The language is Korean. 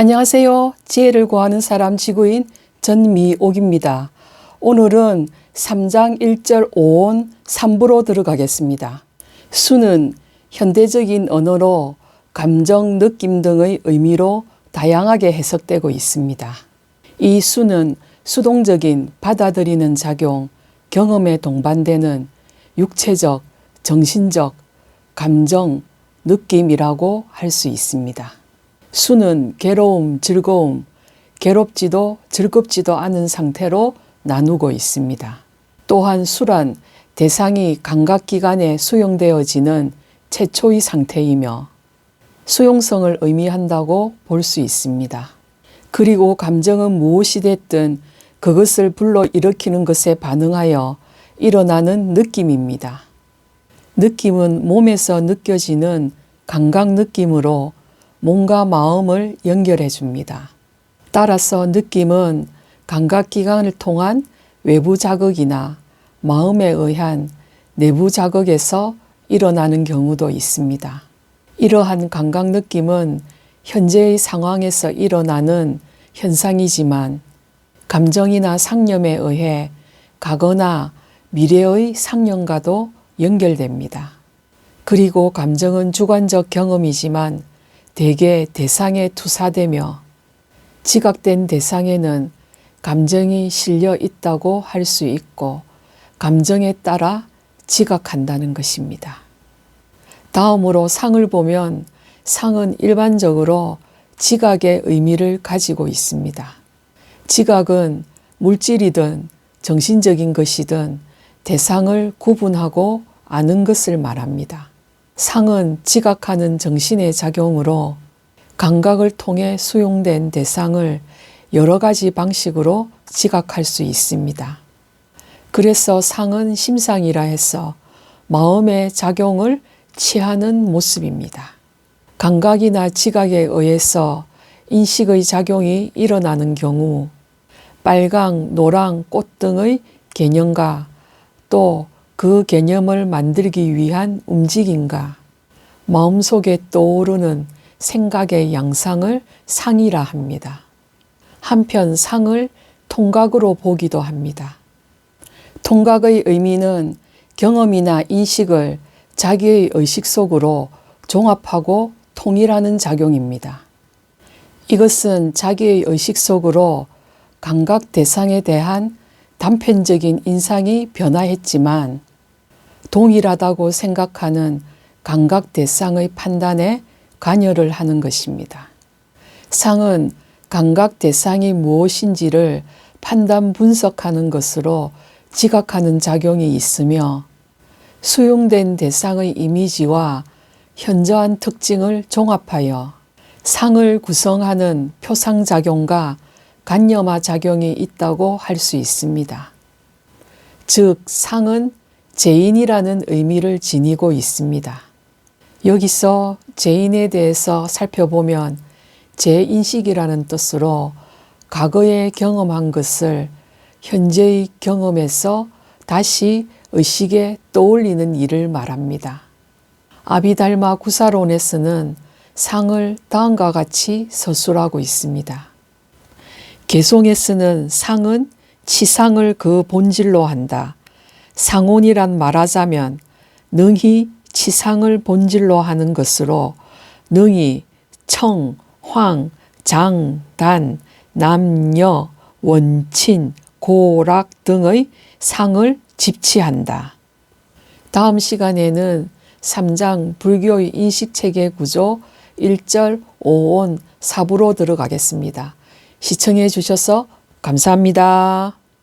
안녕하세요. 지혜를 구하는 사람 지구인 전미옥입니다. 오늘은 3장 1절 5온 3부로 들어가겠습니다. 수는 현대적인 언어로 감정, 느낌 등의 의미로 다양하게 해석되고 있습니다. 이 수는 수동적인 받아들이는 작용, 경험에 동반되는 육체적, 정신적, 감정, 느낌이라고 할 수 있습니다. 수는 괴로움, 즐거움, 괴롭지도 즐겁지도 않은 상태로 나누고 있습니다. 또한 수란 대상이 감각기관에 수용되어지는 최초의 상태이며 수용성을 의미한다고 볼 수 있습니다. 그리고 감정은 무엇이 됐든 그것을 불러 일으키는 것에 반응하여 일어나는 느낌입니다. 느낌은 몸에서 느껴지는 감각 느낌으로 몸과 마음을 연결해 줍니다. 따라서 느낌은 감각기관을 통한 외부 자극이나 마음에 의한 내부 자극에서 일어나는 경우도 있습니다. 이러한 감각 느낌은 현재의 상황에서 일어나는 현상이지만 감정이나 상념에 의해 가거나 미래의 상념과도 연결됩니다. 그리고 감정은 주관적 경험이지만 대개 대상에 투사되며 지각된 대상에는 감정이 실려 있다고 할 수 있고 감정에 따라 지각한다는 것입니다. 다음으로 상을 보면 상은 일반적으로 지각의 의미를 가지고 있습니다. 지각은 물질이든 정신적인 것이든 대상을 구분하고 아는 것을 말합니다. 상은 지각하는 정신의 작용으로 감각을 통해 수용된 대상을 여러 가지 방식으로 지각할 수 있습니다. 그래서 상은 심상이라 해서 마음의 작용을 취하는 모습입니다. 감각이나 지각에 의해서 인식의 작용이 일어나는 경우 빨강, 노랑, 꽃 등의 개념과 또 그 개념을 만들기 위한 움직임과 마음속에 떠오르는 생각의 양상을 상이라 합니다. 한편 상을 통각으로 보기도 합니다. 통각의 의미는 경험이나 인식을 자기의 의식 속으로 종합하고 통일하는 작용입니다. 이것은 자기의 의식 속으로 감각 대상에 대한 단편적인 인상이 변화했지만 동일하다고 생각하는 감각 대상의 판단에 관여를 하는 것입니다. 상은 감각 대상이 무엇인지를 판단 분석하는 것으로 지각하는 작용이 있으며 수용된 대상의 이미지와 현저한 특징을 종합하여 상을 구성하는 표상작용과 간념화 작용이 있다고 할 수 있습니다. 즉, 상은 제인이라는 의미를 지니고 있습니다. 여기서 제인에 대해서 살펴보면 재인식이라는 뜻으로 과거에 경험한 것을 현재의 경험에서 다시 의식에 떠올리는 일을 말합니다. 아비달마 구사론에서는 상을 다음과 같이 서술하고 있습니다. 개송에 쓰는 상은 치상을 그 본질로 한다. 상온이란 말하자면 능히 치상을 본질로 하는 것으로 능히 청, 황, 장, 단, 남녀, 원친, 고락 등의 상을 집치한다. 다음 시간에는 3장 불교의 인식체계 구조 1절 5온 4부로 들어가겠습니다. 시청해 주셔서 감사합니다.